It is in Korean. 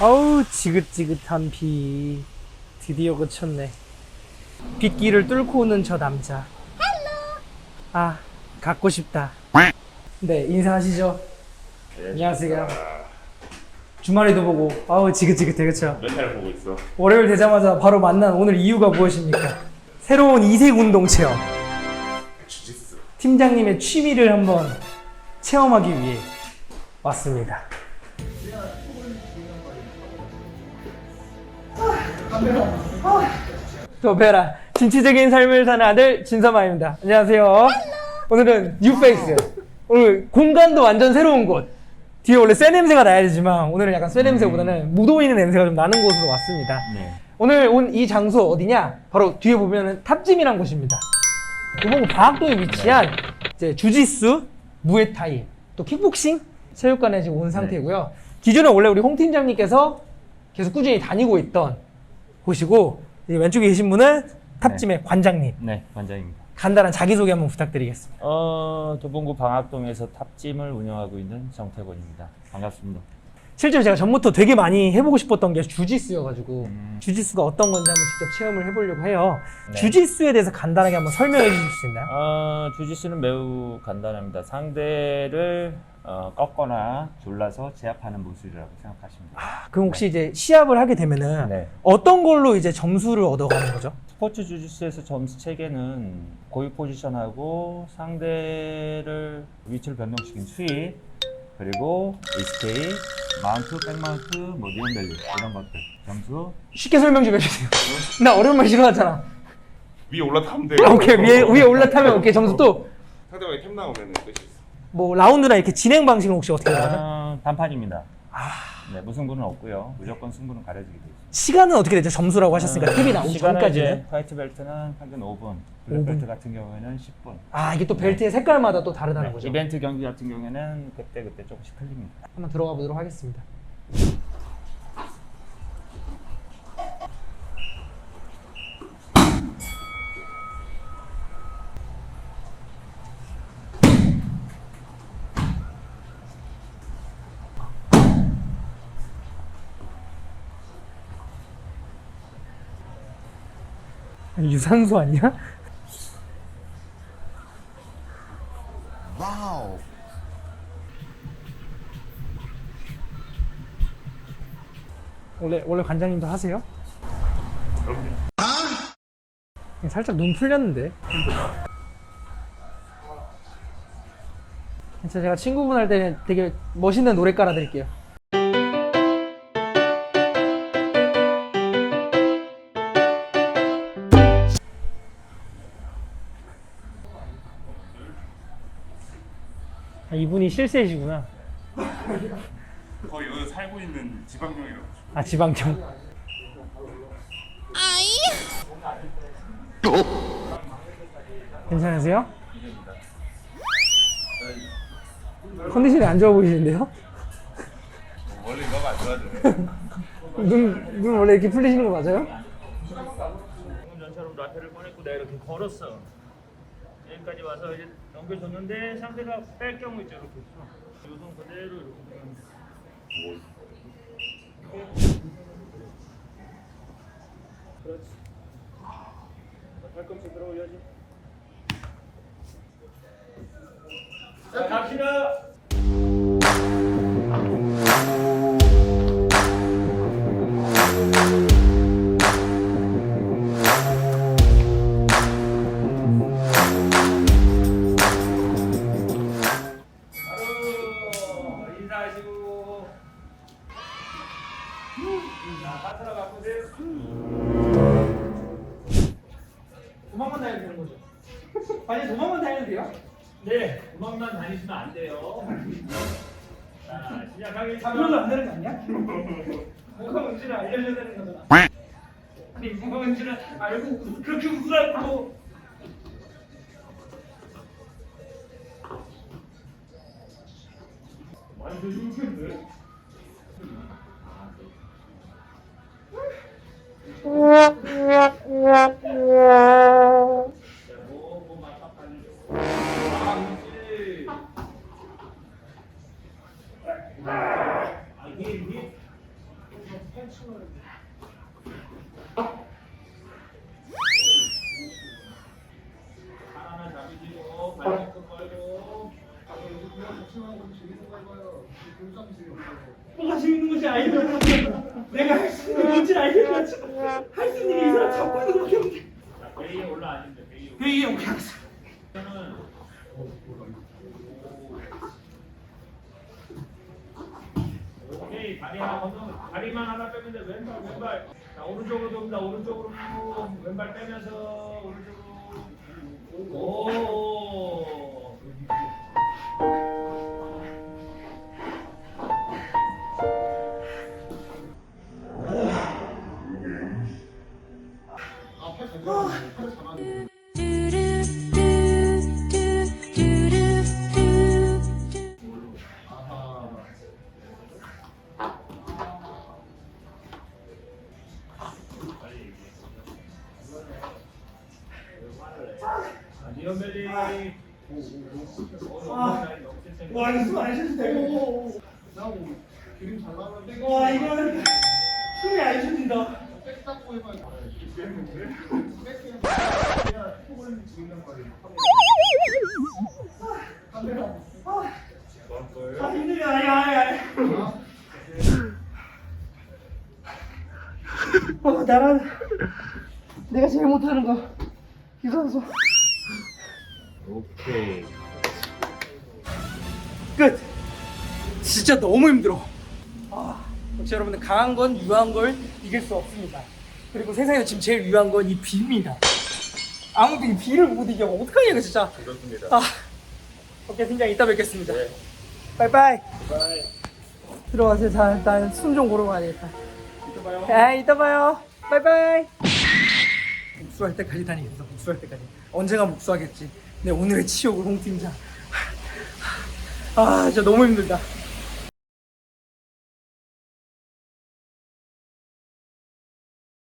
아우 지긋지긋한 비. 드디어 그쳤네. 빗길을 뚫고 오는 저 남자. 아 갖고 싶다. 네 인사하시죠. 안녕하세요. 주말에도 보고. 아우 지긋지긋해 그쵸? 맨날 보고 있어. 월요일 되자마자 바로 만난 오늘 이유가 무엇입니까? 새로운 이색 운동 체험. 주짓수. 팀장님의 취미를 한번 체험하기 위해 왔습니다. 도베라 진취적인 삶을 사는 아들 진서마입니다. 안녕하세요. 오늘은 뉴페이스. 오늘 공간도 완전 새로운 곳. 뒤에 원래 쇠 냄새가 나야 되지만 오늘은 약간 쇠 냄새보다는 무도 있는 냄새가 좀 나는 곳으로 왔습니다. 네. 오늘 온 이 장소 어디냐? 바로 뒤에 보면은 탑짐이란 곳입니다. 도봉구 방학동에 위치한 이제 주짓수, 무에타이, 또 킥복싱 체육관에 지금 온 상태고요. 기존에 원래 우리 홍 팀장님께서 계속 꾸준히 다니고 있던 이 왼쪽에 계신 분은 탑짐의 관장님. 네, 관장입니다. 간단한 자기소개 한번 부탁드리겠습니다. 어, 도봉구 방학동에서 탑짐을 운영하고 있는 정태권입니다. 반갑습니다. 실제로 제가 전부터 되게 많이 해보고 싶었던 게 주짓수여가지고 음. 주짓수가 어떤 건지 한번 직접 체험을 해보려고 해요. 네. 주짓수에 대해서 간단하게 한번 설명해 주실 수 있나요? 어, 주짓수는 매우 간단합니다. 상대를 어, 꺾거나 졸라서 제압하는 무술이라고 생각하시면 돼요. 그럼 혹시 이제 시합을 하게 되면은 네. 어떤 걸로 이제 점수를 얻어가는 거죠? 스포츠 주짓수에서 점수 체계는 고유 포지션하고 상대를 위치를 변동시킨 수위 그리고 에스케이, 마운트, 백마운트, 뭐 니온밸류 이런 것들 점수 쉽게 설명 좀 해주세요. 나 어려운 말 싫어하잖아. 위에 올라타면 돼. 오케이 위에 위에 올라타면 오케이 점수 또 뭐 상대방이 템 나오면 끝이 있어. 라운드나 이렇게 진행 방식은 혹시 어떻게 되나요? 어, 단판입니다. 네, 무승부는 없고요. 무조건 승부는 가려지게 되죠. 시간은 어떻게 되죠? 점수라고 하셨으니까 팁이 나오기 시간은 전까지는. 이제 화이트 벨트는 평균 5분, 블랙 5분. 벨트 같은 경우에는 10분. 아 이게 또 벨트의 색깔마다 또 다르다는 네, 거죠. 이벤트 경기 같은 경우에는 그때 그때 조금씩 틀립니다. 한번 들어가 보도록 하겠습니다. 유산소 아니야? 원래 원래 관장님도 하세요? 그럼요. 살짝 눈 풀렸는데. 진짜 제가 친구분 할 때는 되게 멋있는 노래 깔아드릴게요. 이분이 실세이시구나. 거의 여기 살고 있는 지방령이라고. 아 지방청. 괜찮으세요? 컨디션이 안 좋아 보이시는데요? 원래 이거가 안 좋아져. 눈, 눈 원래 이렇게 풀리시는 거 맞아요? 방금 전처럼 라페를 꺼냈고 내가 이렇게 걸었어. 여기까지 와서 이제 넘겨줬는데 상대가 뺄 경우 있죠 이렇게. 요동 그대로 이렇게. 그렇지. 자, 팔꿈치 들어 올려야지. 자 갑시다. 도망만 다니면 되는 거죠? 아니 도망만 다니면 돼요? 네, 도망만 다니시면 안 돼요. 자, 시작하겠습니다. 잡으면 안 되는 거 아니야? 뭐가 뭔지를 알려줘야 되는 거잖아 아니 뭐가 뭔지를 알고 그렇게 웃으라고 많이 조심했는데. 뭐가 재밌는 건지 알려줘. 내가 할 수 있는 건지 알려줘. 할수 있는 게 이 사람 잡고 있는 것밖에 없는데. 베이에 올라 앉는데 베이에 회의 오케이 알았어. 오 다리만 하나 빼면 돼 왼발 왼발. 자 오른쪽으로 돕니다 오른쪽으로 왼발 빼면서 오른쪽으로. 오 와 이거 숨안 쉬어도 되고. 와 이거는 숨이 안 쉬어진다. 아 나란 내가 제일 못하는 거 유산소 오케이. 끝. 진짜 너무 힘들어. 아, 역시 여러분들 강한 건 유한 걸 이길 수 없습니다. 그리고 세상에서 지금 제일 유한 건 이 비입니다. 아무도 이 비를 못 이겨. 어떡하냐 이거 진짜. 그렇습니다. 아, 오케이 팀장 이따 뵙겠습니다. 바이 바이. 들어가세요. 자, 일단 숨 좀 고르고 가야 되겠다. 이따 봐요. 아, 이따 봐요. 바이바이. 복수할 때까지 다니겠어. 복수할 때까지. 언젠가 복수하겠지. 내 오늘의 치욕을 홍 팀장. 아, 진짜 너무 힘들다.